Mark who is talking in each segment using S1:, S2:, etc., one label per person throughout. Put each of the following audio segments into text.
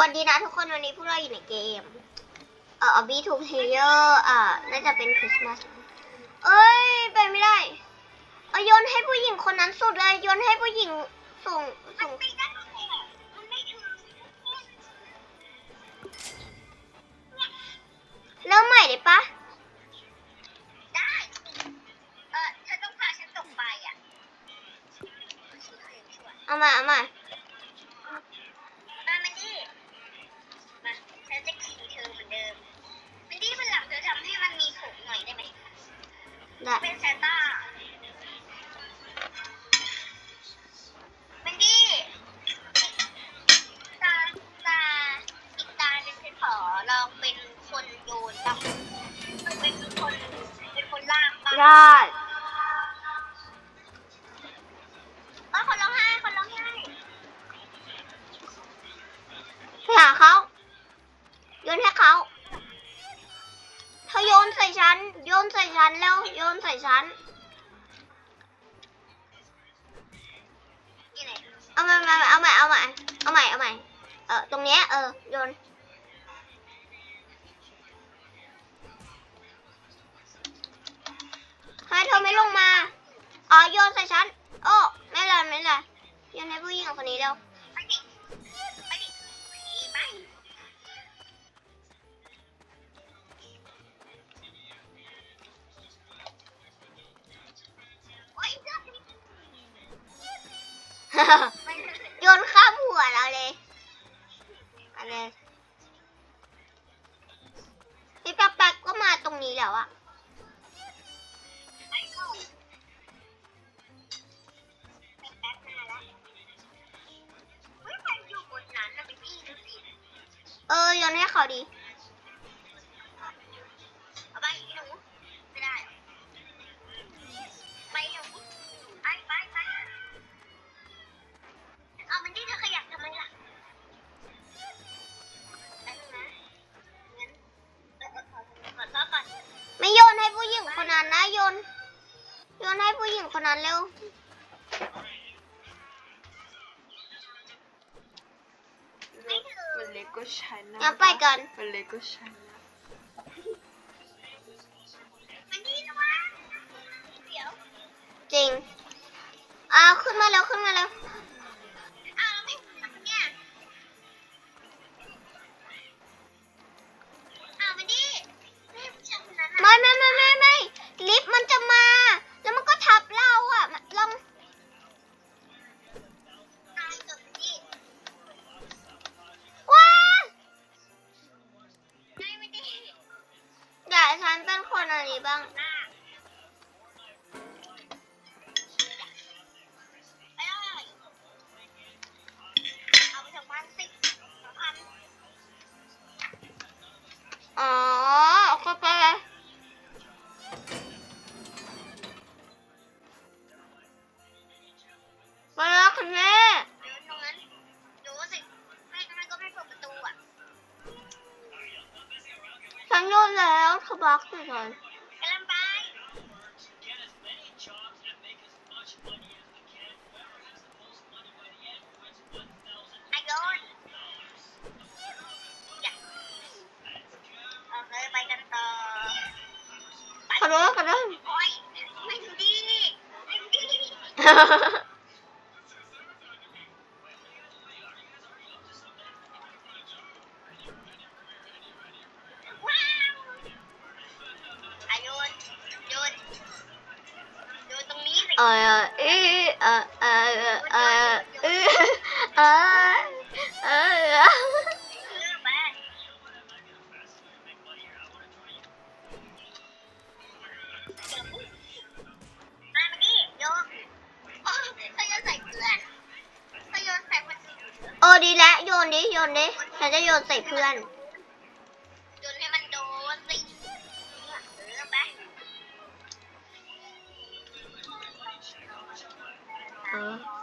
S1: วันดีนะทุกคนวันนี้พวกเราอยู่ในเกม เอ่อบีทูเพเยอร์อ่าน่าจะเป็นคริสต์มาสเอ้ยไปไม่ได้เอาโยนให้ผู้หญิงคนนั้นสุดเลยโยนให้ผู้หญิงส่งส่งเริ่มใหม่เลยป
S2: ด้ปะ
S1: เอามาเอามา
S2: 我没踩到。 ยังไนผู้หญิงกับคนนี้
S1: เร็ว
S2: ไปดิไปดิไปโย
S1: นข้ามหัวเราเลยอันนี้พี่แป๊กๆก็มาตรงนี้แล้วอะ ใช้
S2: หน้เราไปก่อน
S1: เป
S3: เลโก้ใช้
S1: อก
S2: ไอ
S1: น
S2: กำลัไปคกันต่อ
S1: ขอโทษขอโทษ
S2: ย
S1: เพื่
S2: อนโด
S1: นให้
S2: มันโดนสิเออ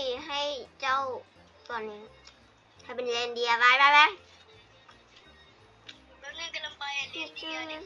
S2: ีให้เจ้า
S1: ตัวนี้ให้เป็นเรนเดียร์ไปไปไป
S2: เกันลงไปซียเนี่ย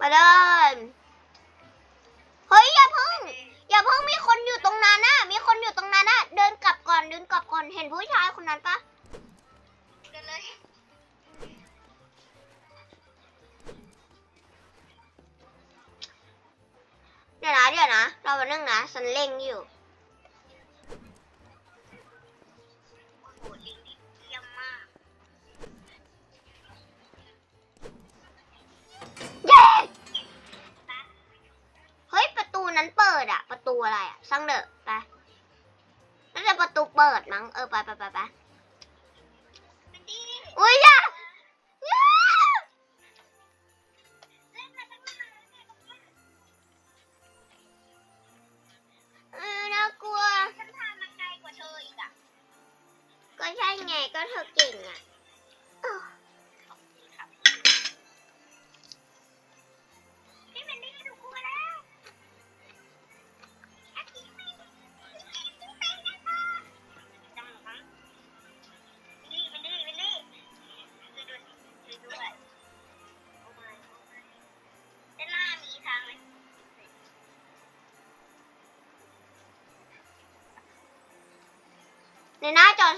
S1: มาเดิน เฮ้ยอย่าเพิ่ง อย่าเพิ่งมีคนอยู่ตรงนั้นนะมีคนอยู่ตรงนั้นนะเดินกลับก่อนเดินกลับก่อนเห็นผู้ชายคนนั้นปะ
S2: เดินเลย
S1: เดี๋ยวนะเดี๋ยวนะเราไปนึ่งนะฉันเล่งอยู่ นั้นเปิดอะประตูอะไรอะสร้างเดอะไปน่าจะประตูเปิดมั้งเออไปไปไปไป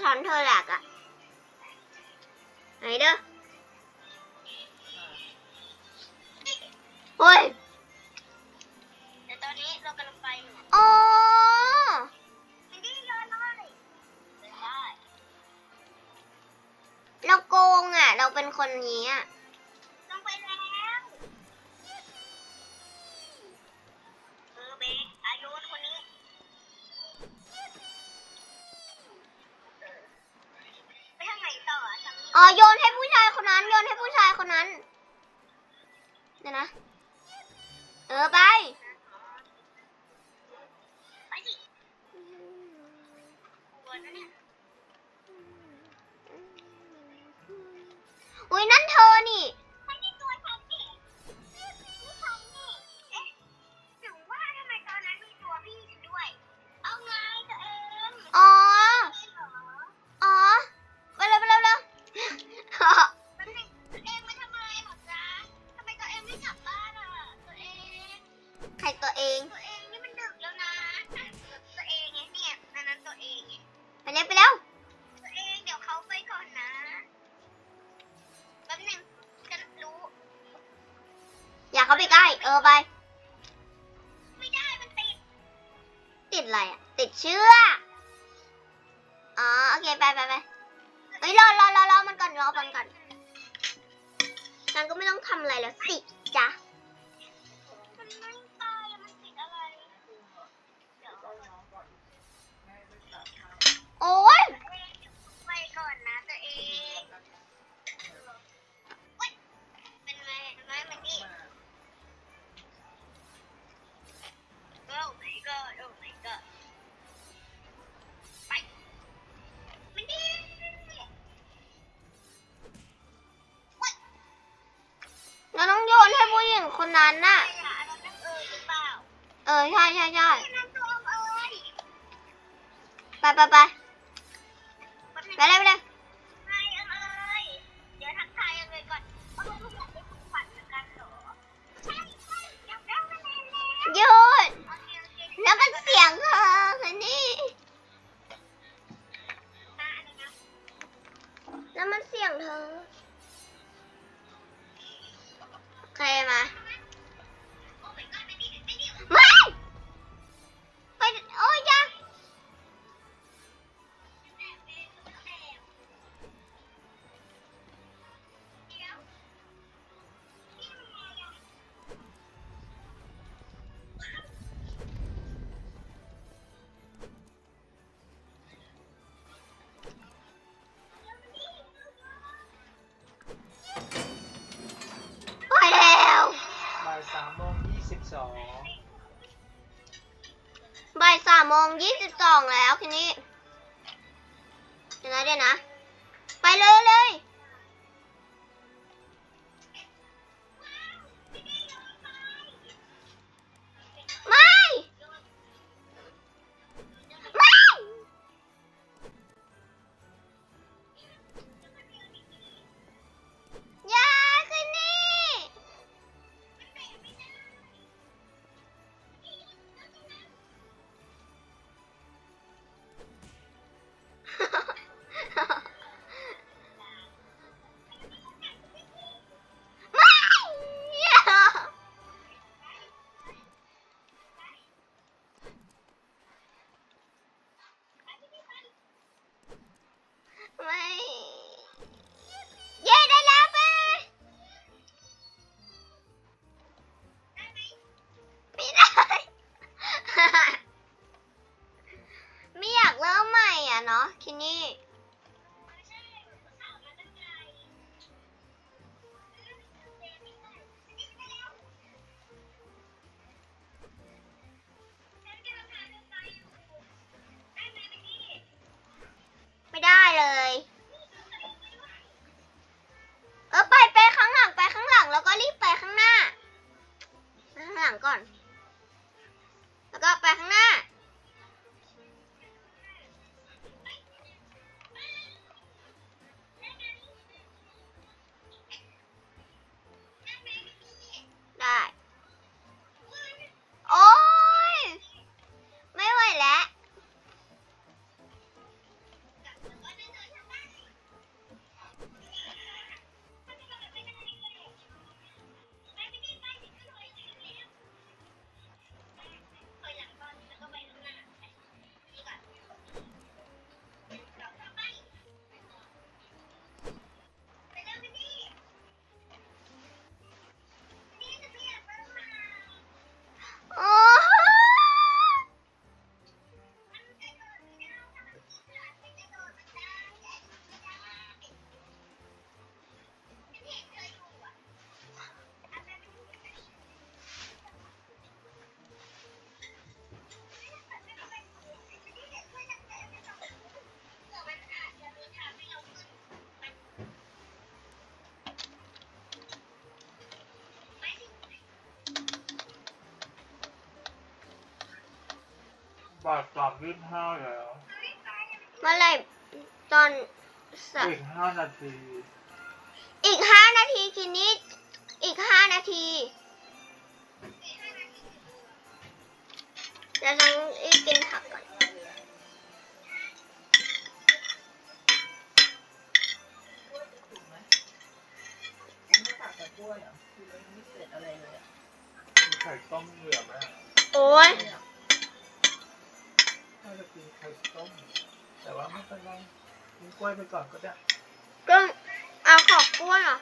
S1: ช้อ
S2: นเธ
S1: อหลักอะไหนเด้อโอ้ย
S2: อ๋อ
S1: โย
S2: น
S1: ให้ผู้ชายคนนั้นโยนให้ผู้ชายคนนั้นเดี๋ยนะ เออไปอุ้ยนั่นเธอนี่ Bye-bye. her. โมง
S2: ยี่
S1: สิ
S4: บสอง
S1: แล้วทีนี้เดี๋ยนะเดี๋ยนะ ไปเลยเลย อดตอบยี่ห้า
S4: แล้ว
S1: เมื่อไรตอน
S4: อีกห้านาที
S1: อีกห้านาทีคินนี่อีกห้านาทีเดี๋ยวต้อีบกินผักก่อน
S4: ไข่ต้มเหลือไหม
S1: โอ้ย
S4: เป็นไรกินกล้วยไปก่อนก็ได้
S1: ก็เอาขอบกล้วยเหรอ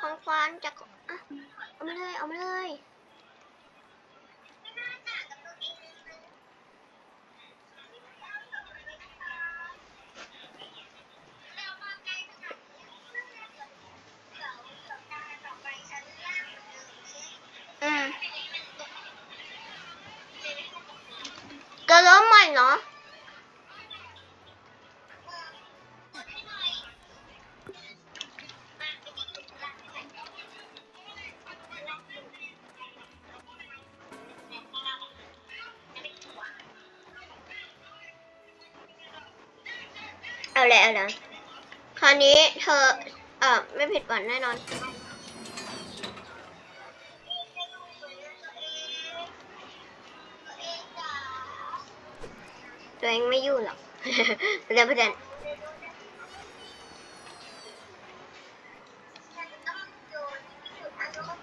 S1: ของฟานจากของอะเอามาเลยเอามาเลย เอาเลยเอาเลยคราวนี้เธอ เอ่อ ไม่ผิดหวังแน่นอน ตัวเองไม่อยู่หรอกเด็นประเด็น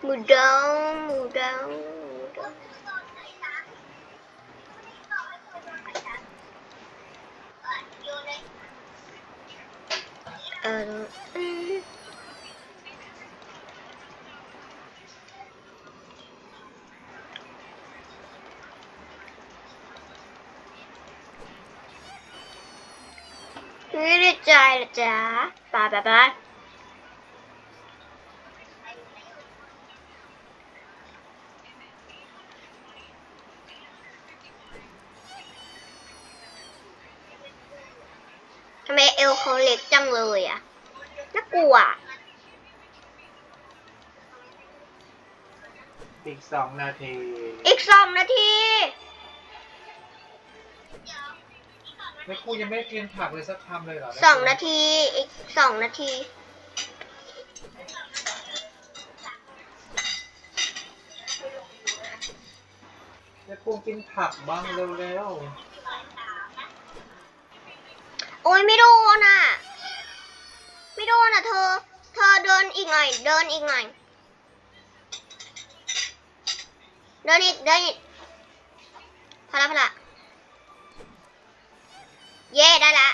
S1: มูดองหมูดองหมูดอง เอออืมไม่ได้ใจหรอจ๊ะไปไปไปทำไม เอวเขาเล็กจังเลยอะน่ากลัว
S4: อีกสองนาที
S1: อีกสองนาที
S4: แม่ครูยังไม่กินผักเลยสักคำเลยเหรอ
S1: สองนาที อีกสองนาที
S4: แม่ครูกินผักบ้างเร็ว
S1: โอ้ยไม่โดนอะ ไม่โดนอะเธอ เธอเดินอีกหน่อย เดินอีกหน่อย เดินอีก เดินอีกพอละพอละเย่ได้ละ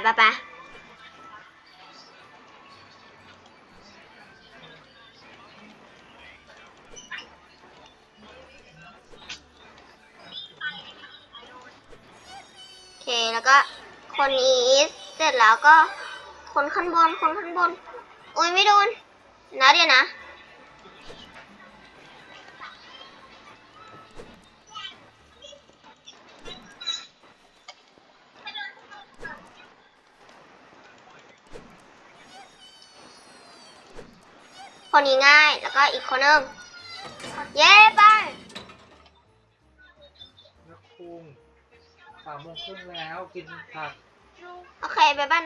S1: ปไปไปโอเค แล้วก็คนอีสเสร็จแล้วก็คนข้างบน คนข้างบน โอ้ยไม่โดน นะเดี๋ยวนะ คนนี้ง่าย แล้วก็อีกคนนึงเย้ไป
S4: ๆแม่ครูสามโมงครึ่งแล้วกินผัก
S1: โอเคไปบ้าน